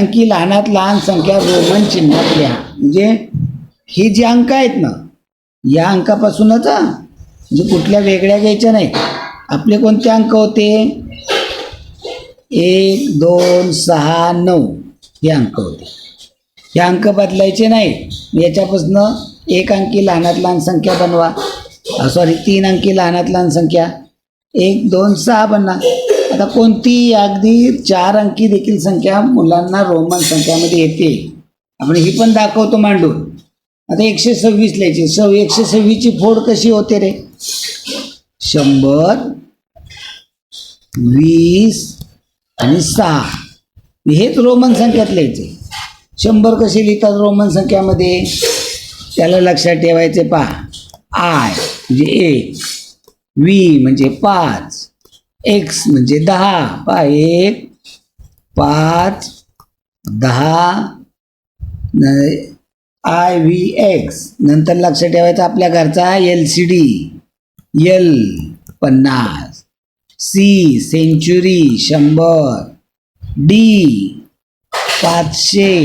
अंकी लहानात लहान संख्या रोमन चिन्हातल्या. म्हणजे हे जे अंक आहेत ना या अंकापासूनच म्हणजे कुठल्या वेगळ्या घ्यायच्या नाही आपले कोणते अंक होते? एक दोन सहा नऊ हे अंक होते. हे अंक बदलायचे नाही याच्यापासून एक अंकी लहानात लहान संख्या बनवा. सॉरी तीन अंकी लहानात लहान संख्या. एक दोन सहा बनवा. आता कोणती अगदी चार अंकी देखील संख्या मुलांना रोमन संख्यामध्ये येते. आपण ही पण दाखवतो मांडून. आता एकशे सव्वीस लिहायची. सव एकशे सव्वीसची फोड कशी होते रे? शंभर वीस आणि सहा. हेच रोमन संख्यात लिहायचे. शंभर कशी लिहितात रोमन संख्यामध्ये? त्याला लक्षात ठेवायचे पहा. आय म्हणजे एक. वी म्हणजे पाच. एक्स म्हणजे दहा. पा एक पाच दहा आय व्ही एक्स नंतर लक्षात ठेवायचं आपल्या घरचा एल सी डी एल पन्नास. सी सेंचुरी शंभर. डी पाचशे.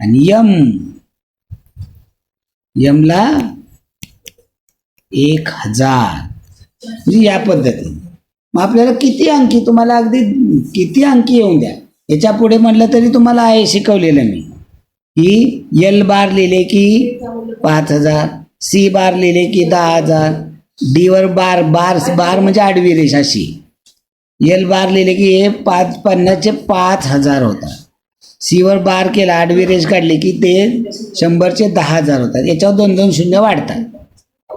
आणि यम यमला एक हजार. म्हणजे या पद्धतीने. मग आपल्याला किती अंकी तुम्हाला अगदी किती अंकी येऊन द्या. याच्यापुढे म्हटलं तरी तुम्हाला आहे शिकवलेलं मी. की यल बार लिहिले की पाच हजार सी बार लिहिले की दहा हजार डीवर बार बार बार म्हणजे आडवी रेष अशी यल बार लिहिले की हे पाच पन्नासचे पाच हजार होतात. सीवर बार केला आडवी रेष काढली की ते शंभरचे दहा हजार होतात. याच्यावर दोन दोन शून्य वाढतात.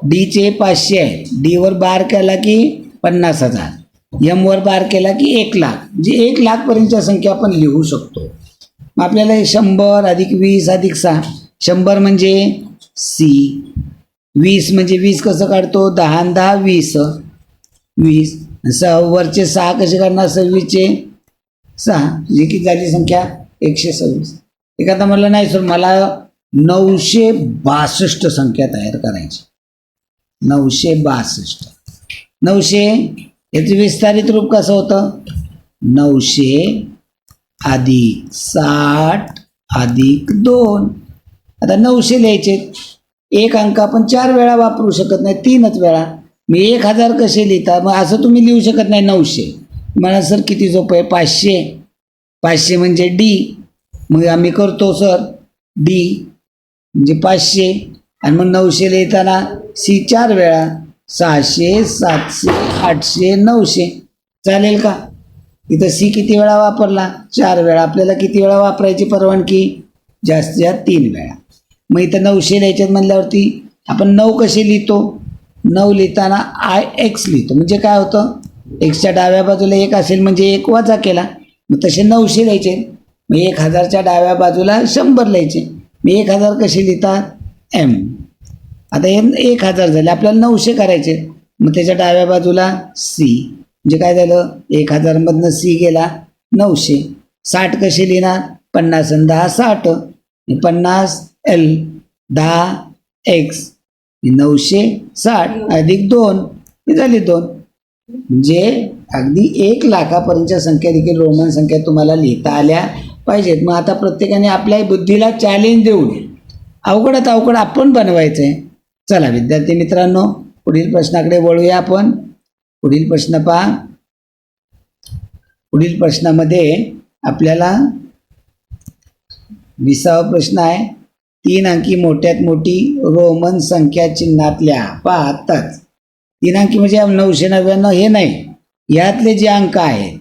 डीचे पाचशे आहे. डीवर बार केला की पन्नास हजार. यमवर वर बार केला की एक लाख. म्हणजे एक लाखपर्यंतच्या संख्या आपण लिहू शकतो. मग आपल्याला हे शंभर अधिक वीस अधिक सहा. शंभर म्हणजे सी. वीस म्हणजे वीस कसं काढतो? दहा दहा वीस. वीस. सहा वरचे सहा कसे काढणार? सव्वीसचे सहा. म्हणजे किती झाली संख्या? एकशे सव्वीस. एखादा म्हणलं नाही सर मला नऊशे बासष्ट संख्या तयार करायची नऊशे बासष्ट. नऊशे याचं विस्तारित रूप कसं होतं? नऊशे अधिक साठ अधिक दोन. आता नऊशे लिहायचे. एक अंक आपण चार वेळा वापरू शकत नाही तीनच वेळा. मी एक हजार कसे लिहिता? मग असं तुम्ही लिहू शकत नाही नऊशे. मला सर किती झोप आहे? पाचशे. पाचशे म्हणजे डी. मग आम्ही करतो सर डी. म्हणजे पाचशे. आणि मग नऊशे लिहिताना सी चार वेळा. सहाशे सातशे आठशे नऊशे. चालेल का? इथं सी किती वेळा वापरला? चार वेळा. आपल्याला किती वेळा वापरायची परवानगी? जास्तीत जास्त तीन वेळा. मग इथं नऊशे लिहायच्यात म्हणल्यावरती आपण नऊ कसे लिहितो? नऊ लिहिताना आय एक्स लिहितो. म्हणजे काय होतं? एक्सच्या डाव्या बाजूला एक असेल म्हणजे एक वजा केला. मग तसे नऊशे लिहायचे. मग एक हजारच्या डाव्या बाजूला शंभर लिहायचे. मग एक हजार कसे लिहितात? एम आता हे एक हजार झाले. आपल्याला नऊशे करायचे. मग त्याच्या डाव्या बाजूला सी म्हणजे काय झालं? एक हजारमधनं सी गेला नऊशे. साठ कसे लिहिणार? पन्नास आणि दहा साठ. पन्नास एल दहा एक्स नऊशे साठ अधिक दोन. हे झाले दोन. म्हणजे अगदी एक लाखापर्यंतच्या संख्या देखील रोमन संख्या तुम्हाला लिहिता आल्या पाहिजेत. मग आता प्रत्येकाने आपल्या बुद्धीला चॅलेंज देऊन अवघडात अवघड आपण बनवायचं आहे चला विद्यार्थी मित्रांनो पुढील प्रश्नाकडे वळूया आपण. पुढील प्रश्न पहा. पुढील प्रश्नामध्ये आपल्याला विसावा प्रश्न आहे. तीन अंकी मोठ्यात मोठी रोमन संख्या चिन्हातल्या. पहा आत्ताच. तीन अंकी म्हणजे नऊशे नव्याण्णव हे नाही. यातले जे अंक आहेत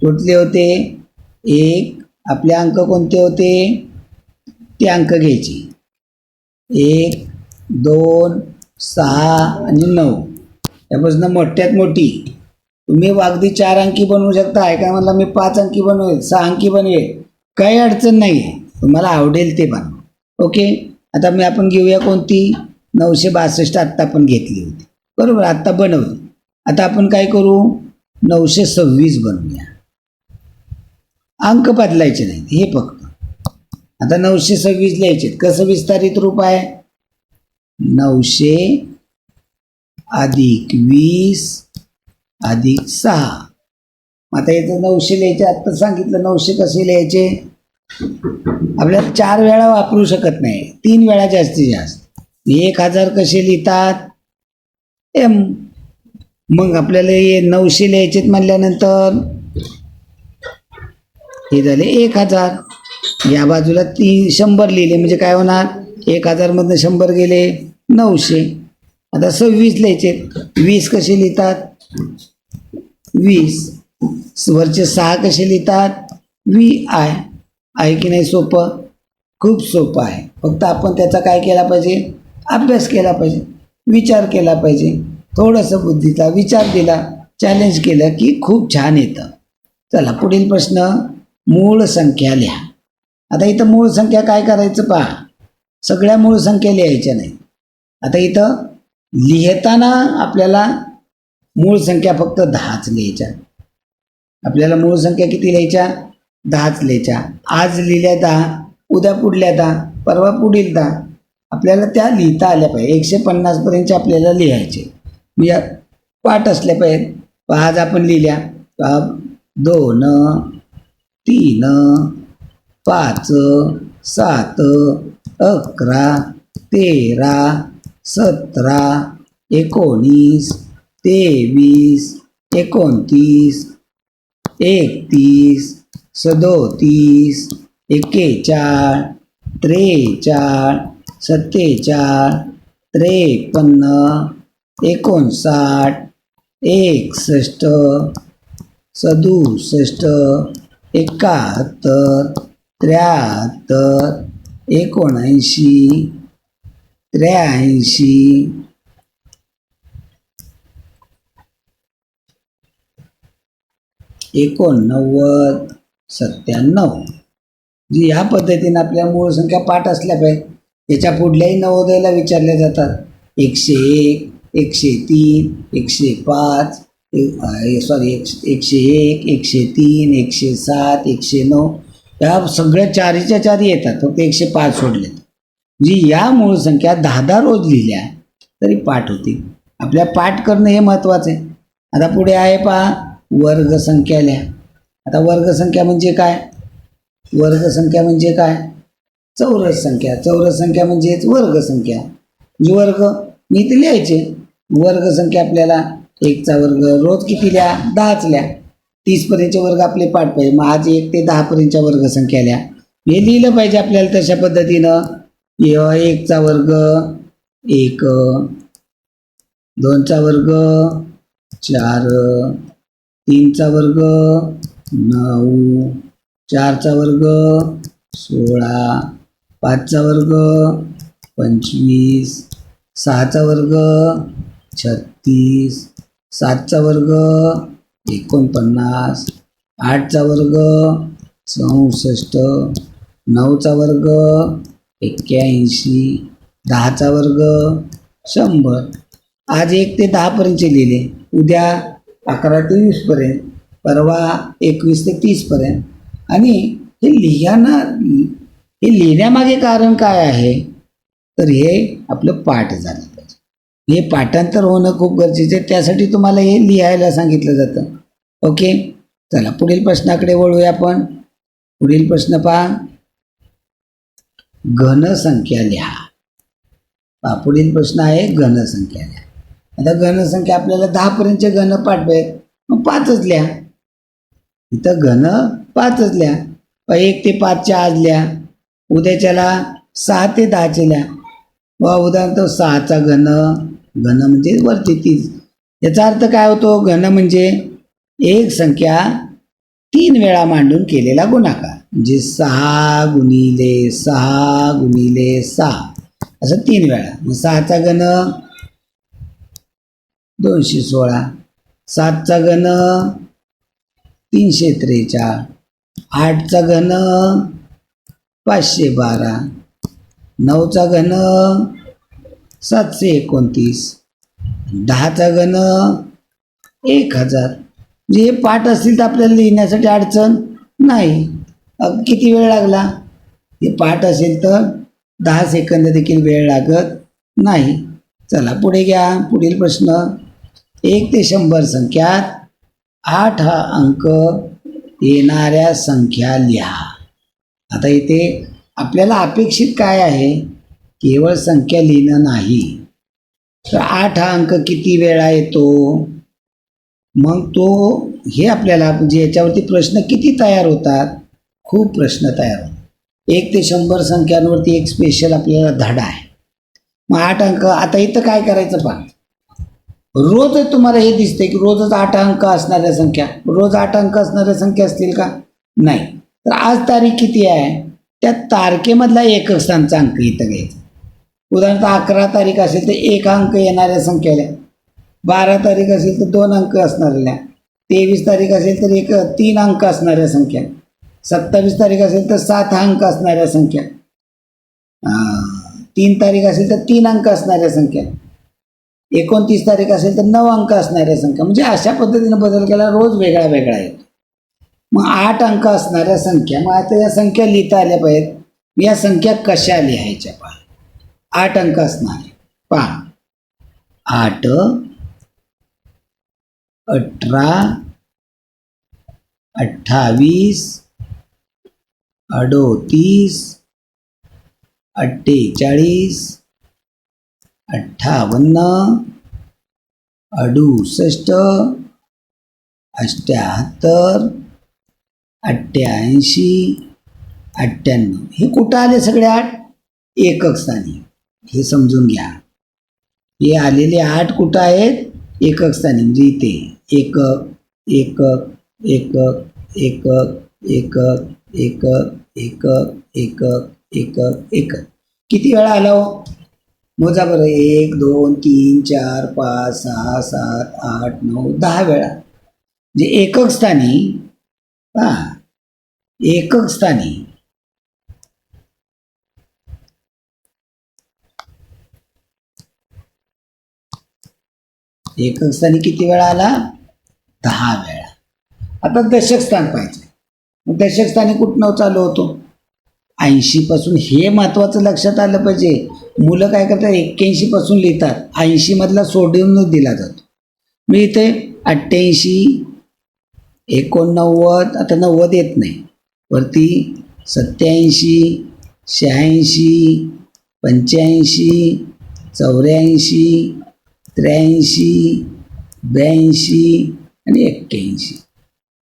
कुठले होते? एक आपले अंक कोणते होते? ते अंक घ्यायचे. एक दोन सहा आणि नऊ. त्यापासून मोठ्यात मोठी. तुम्ही अगदी चार अंकी बनवू शकता. आहे काय म्हणलं मी पाच अंकी बनवेल सहा अंकी बनवेल. काही अडचण नाही. आहे तुम्हाला आवडेल ते बनव. ओके? आता मी आपण घेऊया कोणती? नऊशे बासष्ट आत्ता आपण घेतली होती. बरोबर आत्ता बनवली. आता आपण काय करू? नऊशे सव्वीस बनवूया. अंक बदलायचे नाहीत. हे फक्त. आता नऊशे सव्वीस लिहायचे कसं विस्तारित रूप आहे? नऊशे अधिक वीस अधिक सहा. आता याचं नऊशे लिहायचे आत्ता सांगितलं नऊशे कसे लिहायचे? आपल्याला चार वेळा वापरू शकत नाही तीन वेळा जास्तीत जास्त. एक हजार कसे लिहितात? एम. मग आपल्याला हे नऊशे लिहायचेत म्हणल्यानंतर हे झाले एक हजार. या बाजूला ती शंभर लिहिले म्हणजे काय होणार? एक हजारमधनं शंभर गेले नऊशे. आता सव्वीस लिहायचे वीस कसे लिहितात? वीस. वरचे सहा कसे लिहितात? V I. आहे की नाही सोपं? खूप सोपं आहे. फक्त आपण त्याचा काय केला पाहिजे? अभ्यास केला पाहिजे. विचार केला पाहिजे. थोडंसं बुद्धीचा विचार दिला चॅलेंज केलं की खूप छान येतं. चला पुढील प्रश्न. मूळ संख्या लिहा. आता इथं मूळ संख्या काय करायचं पहा. सगळ्या मूळ संख्या लिहायच्या नाही आता इथं लिहिताना आपल्याला मूळ संख्या फक्त दहाच लिहायच्या. आपल्याला मूळ संख्या किती लिहायच्या? दहाच लिहायच्या. आज लिहिल्या दहा उद्या पुढल्या दहा परवा पुढील दहा. आपल्याला त्या लिहिता आल्या पाहिजे. एकशे पन्नासपर्यंतच्या आपल्याला लिहायचे. म्हणजे पाठ असल्या पाहिजेत. आज आपण लिहिल्या. दोन तीन पाच सात अकरा तेरा सतरा एकोणीस तेवीस एकोणतीस एकतीस सदोतीस एकेचाळ त्रेचाळ सत्तेचाळ त्रेपन्न एकोणसाठ एकसष्ट सदुसष्ट एकाहत्तर त्र्याहत्तर एकोणऐंशी त्र्याऐंशी एकोणनव्वद सत्त्याण्णव. जी ह्या पद्धतीने आपल्या मूळ संख्या पाठ असल्या पाहिजे. याच्या पुढल्याही नवोदयाला विचारल्या जातात. एकशे एक एकशे तीन एकशे पाच सॉरी एक एकशे एक एकशे तीन एकशे सात एकशे नऊ. या सगळ्या चारीच्या चारी येतात फक्त एकशे पाच सोडलेत जी या मूळ संख्या दहा दहा रोज लिहिल्या तरी पाठ होतील आपल्या पाठ करणं हे महत्त्वाचं आहे. आता पुढे आहे पहा वर्गसंख्या लिहा. आता वर्गसंख्या म्हणजे काय? वर्गसंख्या म्हणजे काय? चौरस संख्या. चौरस संख्या म्हणजेच वर्गसंख्या म्हणजे वर्ग मी इथे लिहायचे. वर्गसंख्या आपल्याला एकचा वर्ग रोज किती लिहा? दहाच लिहा. तीसपर्यंतचे वर्ग आपले पाठ पाहिजे. मग आज एक ते दहापर्यंतच्या वर्गसंख्या आल्या. हे लिहिलं पाहिजे आपल्याला तशा पद्धतीनं. एकचा वर्ग एक दोनचा वर्ग चार तीनचा वर्ग नऊ चारचा वर्ग सोळा पाचचा वर्ग पंचवीस सहाचा वर्ग छत्तीस सातचा वर्ग एकोणपन्नास. आठचा वर्ग चौसष्ट. नऊचा वर्ग एक्क्याऐंशी. दहाचा वर्ग शंभर. आज एक ते दहापर्यंतचे लिहिले. उद्या अकरा ते वीसपर्यंत परवा एकवीस ते तीसपर्यंत आणि हे लिहिताना हे लिहिण्यामागे कारण काय आहे? तर हे आपलं पाठ झालं. हे पाठांतर होणं खूप गरजेचं आहे. त्यासाठी तुम्हाला हे लिहायला सांगितलं जातं. ओके? चला पुढील प्रश्नाकडे वळूया आपण. पुढील प्रश्न पहा. घनसंख्या लिहा. पहा पुढील प्रश्न आहे घनसंख्या लिहा. आता घनसंख्या आपल्याला दहापर्यंतचे घन पाठवायत मग पाचच लिहा. इथं घन पाचच लिहा. एक ते पाचच्या आज लिहा. उद्याच्याला सहा ते दहाचे लिहा. व उदाहरणार्थ सहाचा घन घन म्हणजे वरती तीस याचा अर्थ काय होतो? घन म्हणजे एक संख्या तीन वेळा मांडून केलेला गुणाकार. म्हणजे सहा गुणिले सहा गुणिले सहा. असं तीन वेळा. मग सहाचा गण दोनशे सोळा. सातचा गण तीनशे त्रेचाळ. आठचा घन पाचशे बारा. नऊचा घन सातशे एकोणतीस. दहाचा घन एक हजार. म्हणजे हे पाठ असतील तर आपल्याला लिहिण्यासाठी अडचण नाही. अग किती वेळ लागला? हे पाठ असेल तर दहा सेकंद देखील वेळ लागत नाही. चला पुढे घ्या. पुढील प्रश्न. एक ते शंभर संख्यात आठ हा अंक येणाऱ्या संख्या लिहा. आता इथे आपल्याला अपेक्षित काय आहे? केवळ संख्या लिहिणं नाही. तर आठ हा अंक किती वेळा येतो? मग तो हे आपल्याला म्हणजे याच्यावरती प्रश्न किती तयार होतात? खूप प्रश्न तयार होतात. एक ते शंभर संख्यांवरती एक स्पेशल आपल्याला धडा आहे. मग आठ अंक आता इथं काय करायचं पण रोज तुम्हाला हे दिसते की रोजच आठ अंक असणाऱ्या संख्या. रोज आठ अंक असणाऱ्या संख्या असतील का? नाही. तर आज तारीख किती आहे? त्या तारखेमधला एकक स्थानचा अंक इथं घ्यायचा. उदाहरणार्थ अकरा तारीख असेल तर एक अंक येणाऱ्या संख्येला. बारा तारीख असेल तर दोन अंक असणाऱ्या तेवीस तारीख असेल तर एक तीन अंक असणाऱ्या संख्या. सत्तावीस तारीख असेल तर सात अंक असणाऱ्या संख्या. तीन तारीख असेल तर तीन अंक असणाऱ्या संख्या. एकोणतीस तारीख असेल तर नऊ अंक असणाऱ्या संख्या. म्हणजे अशा पद्धतीने बदल केला रोज वेगळा वेगळा येतो. मग आठ अंक असणाऱ्या संख्या. मग आता या संख्या लिहिता आल्या पाहिजेत. या संख्या कशा लिहायच्या पाहिजे आठ अंक असणार पहा. आठ अठरा अठ्ठावीस अडोतीस अठ्ठेचाळीस अठ्ठावन्न अडुसष्ट अष्ट्याहत्तर अठ्ठ्याऐंशी अठ्ठ्याण्णव. हे कुठं आले सगळे आठ? एकक स्थानी. हे समजून घ्या. हे आलेले आठ कुठं आहेत? एकक स्थानी म्हणजे इथे. एकक एकक एकक एकक एकक एकक एकक एकक एकक एकक. किती वेळा आला हो? मोजा बरं. एक दोन तीन चार पाच सहा सात आठ नऊ दहा वेळा. म्हणजे एकक स्थानी हा एकक स्थानी एकक स्थानी किती वेळा आला? दहा वेळा. आता दशक स्थान पाहिजे. मग दशक स्थानी कुठनं चालू होतो? ऐंशीपासून हे महत्त्वाचं लक्षात आलं पाहिजे. मुलं काय करतात? एक्क्याऐंशीपासून लिहितात. ऐंशीमधला सोडून दिला जातो. मी इथे अठ्ठ्याऐंशी एकोणनव्वद आता नव्वद येत नाही. वरती सत्याऐंशी शहाऐंशी पंच्याऐंशी चौऱ्याऐंशी त्र्याऐंशी ब्याऐंशी आणि एक्क्याऐंशी.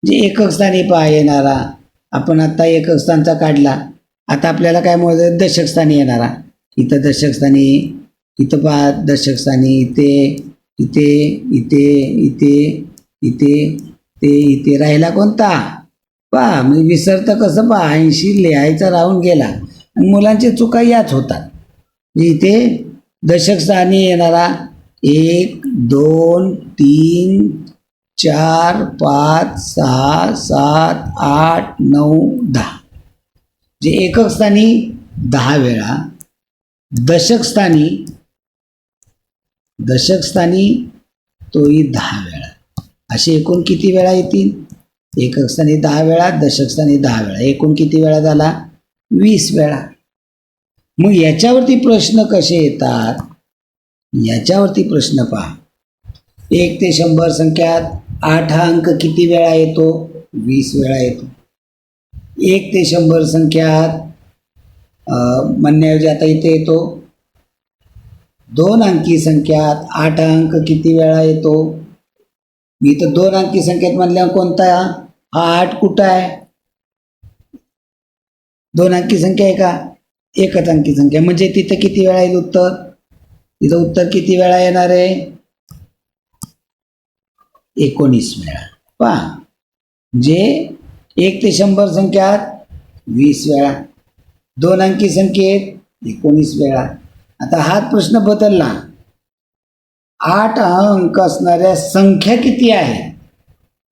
म्हणजे एकक स्थानी पहा येणारा आपण आत्ता एकक स्थानचा काढला. आता आपल्याला काय मोजायचं दशकस्थानी येणारा. इथं दशकस्थानी इथं पहा दशकस्थानी इथे इथे इथे इथे इथे ते इथे राहिला कोणता? पहा म्हणजे विसरतं कसं पहा ऐंशी लिहायचा राहून गेला. आणि मुलांच्या चुका याच होतात. इथे दशकस्थानी येणारा एक दोन तीन चार पाच सहा सात आठ नऊ दहा. जे एकक स्थानी दहा वेळा दशक स्थानी दशक स्थानी तोही दहा वेळा. असे एकूण किती वेळा येतील? एकक स्थानी दहा वेळा दशकस्थानी दहा वेळा. एकूण किती वेळा झाला? वीस वेळा. मग याच्यावरती प्रश्न कसे येतात? याच्यावरती प्रश्न पहा. एक ते शंभर संख्यात आठ हा अंक किती वेळा येतो? वीस वेळा येतो. एक ते शंभर संख्यात म्हणण्याऐवजी आता इथे येतो. दोन अंकी संख्यात आठ अंक किती वेळा येतो? मी तर दोन अंकी संख्येत म्हणल्यावर कोणता? हा आठ कुठं आहे? दोन अंकी संख्या आहे का? एकच अंकी संख्या. म्हणजे तिथं किती वेळा येईल उत्तर? तिथं उत्तर किती वेळा येणार आहे? एकोणीस वेळा. पहा. म्हणजे एक ते शंभर संख्यात वीस वेळा. दोन अंकी संख्येत एकोणीस वेळा. आता हाच प्रश्न बदलला. आठ अंक असणाऱ्या संख्या किती आहे?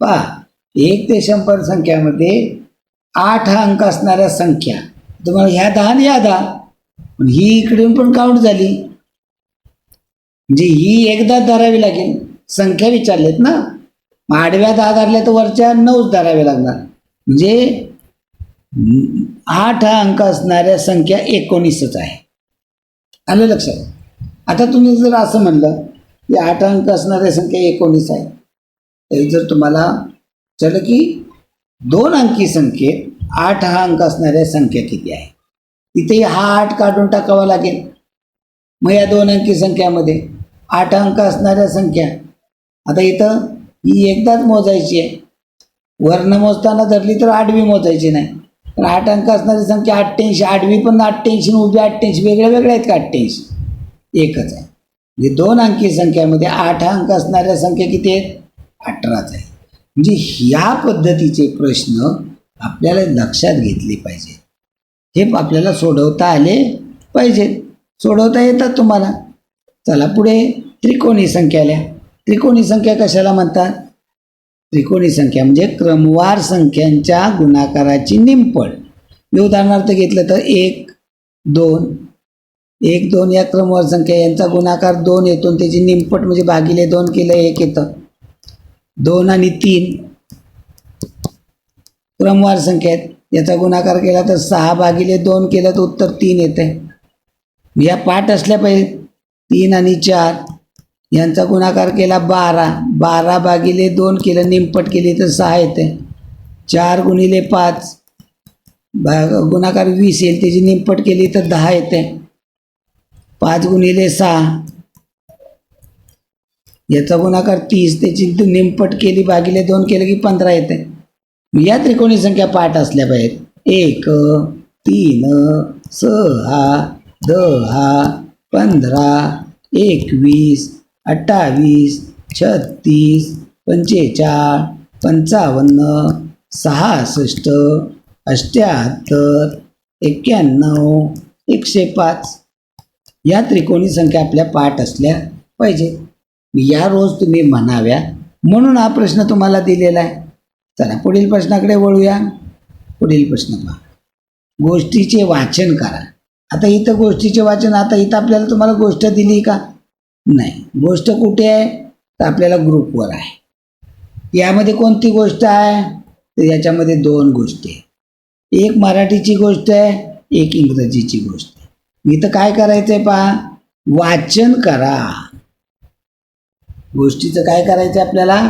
पहा. एक ते शंभर संख्यामध्ये आठ अंक असणाऱ्या संख्या. तुम्हाला ह्या दहा आणि ह्या दहा. पण ही इकडून पण काउंट झाली. म्हणजे ही एकदा धरावी लागेल. संख्या विचारलेत ना? आडव्या दहा धरल्या तर वरच्या नऊच धराव्या लागणार. म्हणजे आठ हा अंक असणाऱ्या संख्या एकोणीसच आहे. आलं लक्षात? आता तुम्ही जर असं म्हणलं की आठ अंक असणाऱ्या संख्या एकोणीस आहे तरी जर तुम्हाला चल की दोन अंकी संख्येत आठ हा अंक असणाऱ्या संख्या किती आहे? इथे हा आठ काढून टाकावा लागेल. मग या दोन अंकी संख्यामध्ये आठ अंक असणाऱ्या संख्या. आता इथं ही एकदाच मोजायची आहे. वर्ण मोजताना धरली तर आठवी मोजायची नाही. पण आठ अंक असणारी संख्या अठ्ठ्याऐंशी आठवी पण अठ्ठ्याऐंशी उभी अठ्ठ्याऐंशी वेगळ्या वेगळ्या आहेत का अठ्ठ्याऐंशी? एकच आहे. म्हणजे दोन अंकी संख्यामध्ये आठ अंक असणाऱ्या संख्या किती आहेत? अठराच आहे म्हणजे ह्या पद्धतीचे प्रश्न आपल्याला लक्षात घेतले पाहिजे. हे आपल्याला सोडवता आले पाहिजेत सोडवता येतात तुम्हाला. चला पुढे त्रिकोणी संख्या आल्या त्रिकोणी संख्या कशाला म्हणतात? त्रिकोणी संख्या म्हणजे क्रमवार संख्यांच्या गुणाकाराची निमपड मी उदाहरणार्थ घेतलं तर एक दोन. एक दोन या क्रमवार संख्या यांचा गुणाकार दोन येतो त्याची निंपट म्हणजे भागिले दोन केलं एक येतं. दोन आणि तीन क्रमवार संख्या आहेत. याचा गुणाकार केला तर सहा भागिले दोन केलं तर उत्तर तीन येतं. या पाठ असल्या पाहिजे तीन आणि चार. यांचा गुणाकार केला बारा. बारा भागिले दोन केलं निमपट केली तर सहा येते. चार गुणिले पाच. भा गुणाकार वीस येईल. त्याची निमपट केली तर दहा येते. पाच गुणिले सहा. याचा गुणाकार तीस. त्याची निमपट केली भागिले दोन केलं की पंधरा येते. या त्रिकोणी संख्या पाठ असल्या पाहिजेत. एक तीन सहा दहा पंधरा एकवीस अठ्ठावीस छत्तीस पंचेचाळ पंचावन्न सहासष्ट अष्ट्याहत्तर एक्क्याण्णव एकशे पाच. या त्रिकोणी संख्या आपल्या पाठ असल्या पाहिजे. या रोज तुम्ही म्हणाव्या म्हणून हा प्रश्न तुम्हाला दिलेला आहे. चला पुढील प्रश्नाकडे वळूया. पुढील प्रश्न पहा. गोष्टीचे वाचन करा. आता इथं गोष्टीचे वाचन आता इथं आपल्याला तुम्हाला गोष्ट दिली का? नाही. गोष्ट कुठे आहे? तर आपल्याला ग्रुपवर आहे. यामध्ये कोणती गोष्ट आहे? तर याच्यामध्ये दोन गोष्टी आहे एक मराठीची गोष्ट आहे एक इंग्रजीची गोष्ट आहे. इथं काय करायचं आहे पहा? वाचन करा. गोष्टीचं काय करायचं आपल्याला?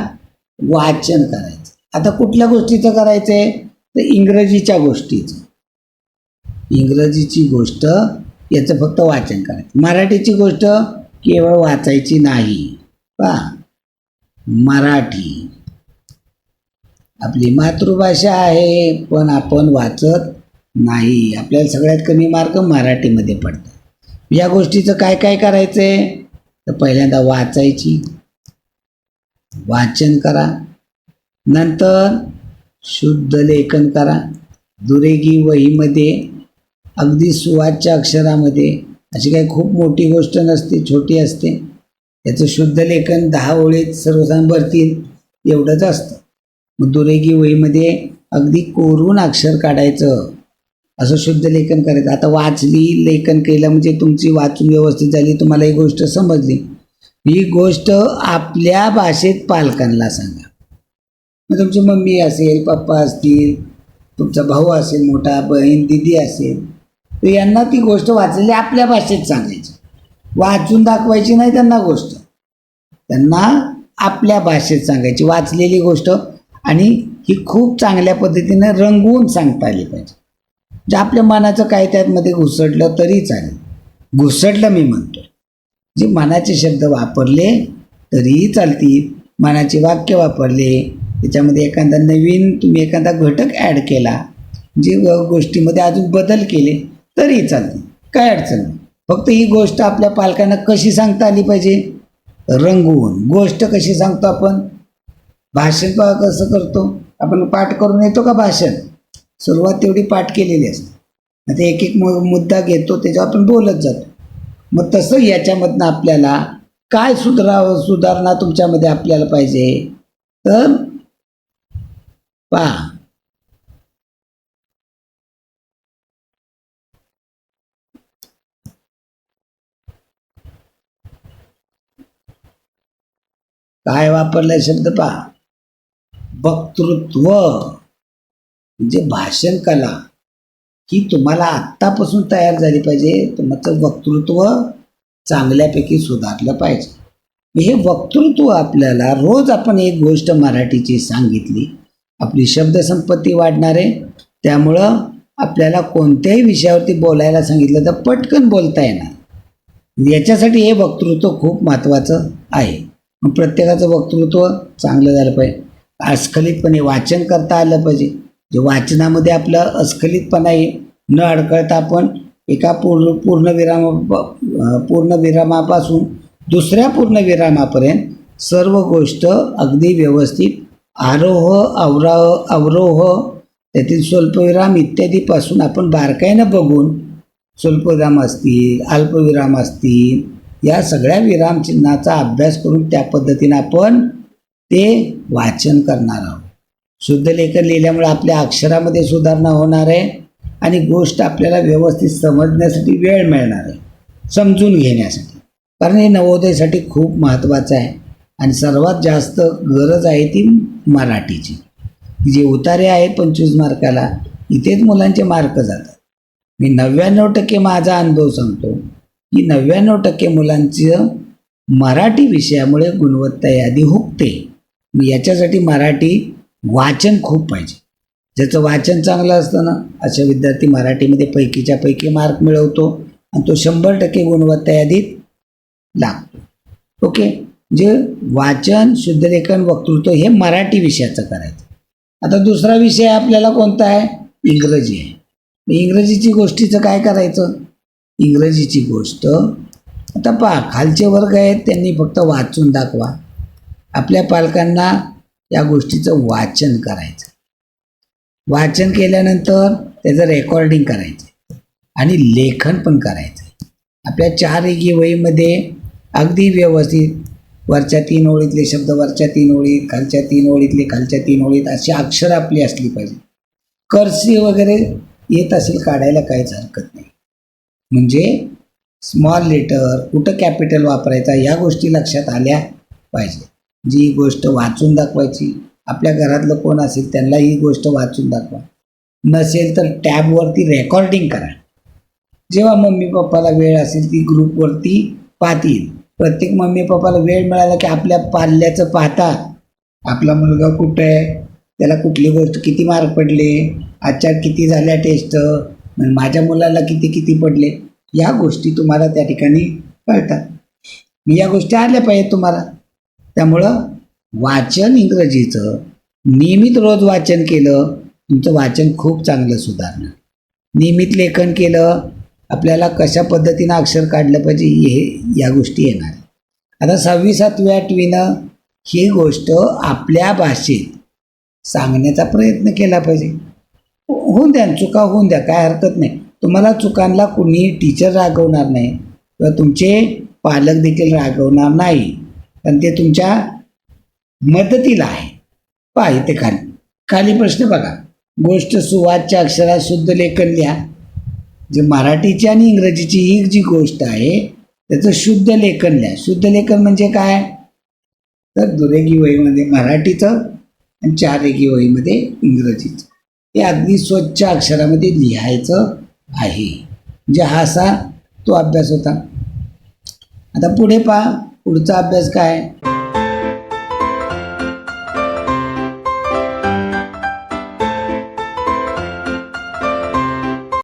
वाचन करायचं आता कुठल्या गोष्टीचं करायचं आहे तर इंग्रजीच्या गोष्टीचं. इंग्रजीची गोष्ट याचं फक्त वाचन करायचं. मराठीची गोष्ट केवळ वाचायची नाही. पा मराठी. आपली मातृभाषा आहे पण आपण वाचत नाही. आपल्याला सगळ्यात कमी मार्क मराठीमध्ये पडतात. या गोष्टीचं काय काय करायचं आहे तर पहिल्यांदा वाचायची. वाचन करा. नंतर शुद्ध लेखन करा. दुरेगी वहीमध्ये अगदी सुवाच्या अक्षरामध्ये अशी काही खूप मोठी गोष्ट नसते छोटी असते. याचं शुद्ध लेखन दहा ओळीत सर्वजण भरतील एवढंच असतं. मग दुरेगी वहीमध्ये अगदी कोरून अक्षर काढायचं असं शुद्ध लेखन करायचं. आता वाचली लेखन केलं म्हणजे तुमची वाचून व्यवस्थित झाली तुम्हाला ही गोष्ट समजली. ही गोष्ट आपल्या भाषेत पालकांना सांगा. मग तुमची मम्मी असेल पप्पा असतील तुमचा भाऊ असेल मोठा बहीण दिदी असेल तर यांना ती गोष्ट वाचलेली आपल्या भाषेत सांगायची. वाचून दाखवायची नाही त्यांना गोष्ट. त्यांना आपल्या भाषेत सांगायची वाचलेली गोष्ट आणि ही खूप चांगल्या पद्धतीने रंगवून सांगता आली पाहिजे. जे आपल्या मनाचं काय त्यातमध्ये घुसडलं तरी चालेल. घुसडलं मी म्हणतो. जे मनाचे शब्द वापरले तरीही चालतील. मनाचे वाक्य वापरले त्याच्यामध्ये एखादा नवीन तुम्ही एखादा घटक ॲड केला जे गोष्टीमध्ये अजून बदल केले तरी चालते. काय अडचण नाही. फक्त ही गोष्ट आपल्या पालकांना कशी सांगता आली पाहिजे? रंगवून. गोष्ट कशी सांगतो आपण? भाषण कसं करतो. आपण पाठ करून येतो का भाषण? सुरुवात तेवढी पाठ केलेली असते. आता एक एक मु मुद्दा घेतो त्याच्यावर आपण बोलत जातो. मग तसं याच्यामधनं आपल्याला काय सुधराव सुधारणा तुमच्यामध्ये आपल्याला पाहिजे? तर पहा. काय वापरलाय शब्द पहा. वक्तृत्व. म्हणजे भाषण कला. ही तुम्हाला आत्तापासून तयार झाली पाहिजे. तुमचं वक्तृत्व चांगल्यापैकी सुधारलं पाहिजे. हे वक्तृत्व आपल्याला रोज आपण एक गोष्ट मराठीची सांगितली. आपली शब्दसंपत्ती वाढणार. आहे त्यामुळं आपल्याला कोणत्याही विषयावरती बोलायला सांगितलं तर पटकन बोलता येणार. याच्यासाठी हे वक्तृत्व खूप महत्त्वाचं आहे. मग प्रत्येकाचं वक्तृत्व चांगलं झालं पाहिजे. अस्खलितपणे वाचन करता आलं पाहिजे. जे वाचनामध्ये आपलं अस्खलितपणा आहे न अडकळता आपण एका पूर्ण पूर्णविरामा पूर्णविरामापासून दुसऱ्या पूर्णविरामापर्यंत सर्व गोष्ट अगदी व्यवस्थित आरोह अवराह अवरोह त्यातील स्वल्पविराम इत्यादीपासून आपण बारकाईनं बघून स्वल्पविराम असतील अल्पविराम असतील या सगळ्या विरामचिन्हाचा अभ्यास करून त्या पद्धतीनं आपण ते वाचन करणार आहोत. शुद्ध लेखन लिहिल्यामुळे आपल्या अक्षरामध्ये सुधारणा होणार आहे आणि गोष्ट आपल्याला व्यवस्थित समजण्यासाठी वेळ मिळणार आहे समजून घेण्यासाठी. कारण हे नवोदयसाठी खूप महत्त्वाचं आहे आणि सर्वात जास्त गरज आहे ती मराठीची. जे उतारे आहेत पंचवीस मार्काला इथेच मुलांचे मार्क जातात. मी नव्याण्णव टक्के माझा अनुभव सांगतो. की नव्याण्णव टक्के मुलांचं मराठी विषयामुळे गुणवत्ता यादी हुकते. मग याच्यासाठी मराठी वाचन खूप पाहिजे. ज्याचं वाचन चांगलं असतं ना अशा विद्यार्थी मराठीमध्ये पैकीच्या पैकी मार्क मिळवतो आणि तो शंभर टक्के गुणवत्ता यादीत लागतो. ओके? जे वाचन शुद्धलेखन वक्तृत्व हे मराठी विषयाचं करायचं. आता दुसरा विषय आपल्याला कोणता आहे? इंग्रजी आहे. इंग्रजीची गोष्टीचं काय करायचं? इंग्रजीची गोष्ट. आता पहा खालचे वर्ग आहेत त्यांनी फक्त वाचून दाखवा. आपल्या पालकांना या गोष्टीचं वाचन करायचं. वाचन केल्यानंतर त्याचं रेकॉर्डिंग करायचं. आणि लेखन पण करायचं. आपल्या चार एकी वहीमध्ये अगदी व्यवस्थित वरच्या तीन ओळीतले शब्द वरच्या तीन ओळीत खालच्या तीन ओळीतले खालच्या तीन ओळीत अशी अक्षरं आपली असली पाहिजे. कर्सी वगैरे येत असेल काढायला काहीच हरकत नाही. म्हणजे स्मॉल लेटर कुठं कॅपिटल वापरायचा या गोष्टी लक्षात आल्या पाहिजे. जी गोष्ट वाचून दाखवायची आपल्या घरातलं कोण असेल त्यांना ही गोष्ट वाचून दाखवा. नसेल तर टॅबवरती रेकॉर्डिंग करा. जेव्हा मम्मी पप्पाला वेळ असेल ती ग्रुपवरती पाहतील प्रत्येक मम्मी पप्पाला वेळ मिळाला की आपल्या पाल्याचं पाहता. आपला मुलगा कुठं आहे? त्याला कुठली गोष्ट किती मार्क पडले? आजच्या किती झाल्या टेस्ट माझ्या मुलाला किती किती पडले या गोष्टी तुम्हाला त्या ठिकाणी कळतात. मी या गोष्टी आल्या पाहिजेत तुम्हाला. त्यामुळं वाचन इंग्रजीचं नियमित रोज वाचन केलं तुमचं वाचन खूप चांगलं सुधारणार नियमित लेखन केलं आपल्याला कशा पद्धतीनं अक्षर काढलं पाहिजे हे या गोष्टी येणार. आता सहावी सातवी आठवीनं ही गोष्ट आपल्या भाषेत सांगण्याचा प्रयत्न केला पाहिजे. होऊन द्या चुका होऊन द्या काय हरकत नाही. तुम्हाला चुकांना कुणी टीचर रागवणार नाही किंवा तुमचे पालक देखील रागवणार नाही. पण ते तुमच्या मदतीला आहे. पहा इथे खाली. खाली प्रश्न बघा. गोष्ट सुवादच्या अक्षरात शुद्ध लेखन लिहा. जे मराठीची आणि इंग्रजीची ही जी गोष्ट आहे त्याचं शुद्ध लेखन लिहा. शुद्ध लेखन म्हणजे काय? तर दुरेगी वहीमध्ये मराठीचं आणि चारेगी वहीमध्ये इंग्रजीचं. हे अगदी स्वच्छ अक्षरामध्ये लिहायचं आहे. म्हणजे हा असा तो अभ्यास होता. आता पुढे पहा पुढचा अभ्यास काय?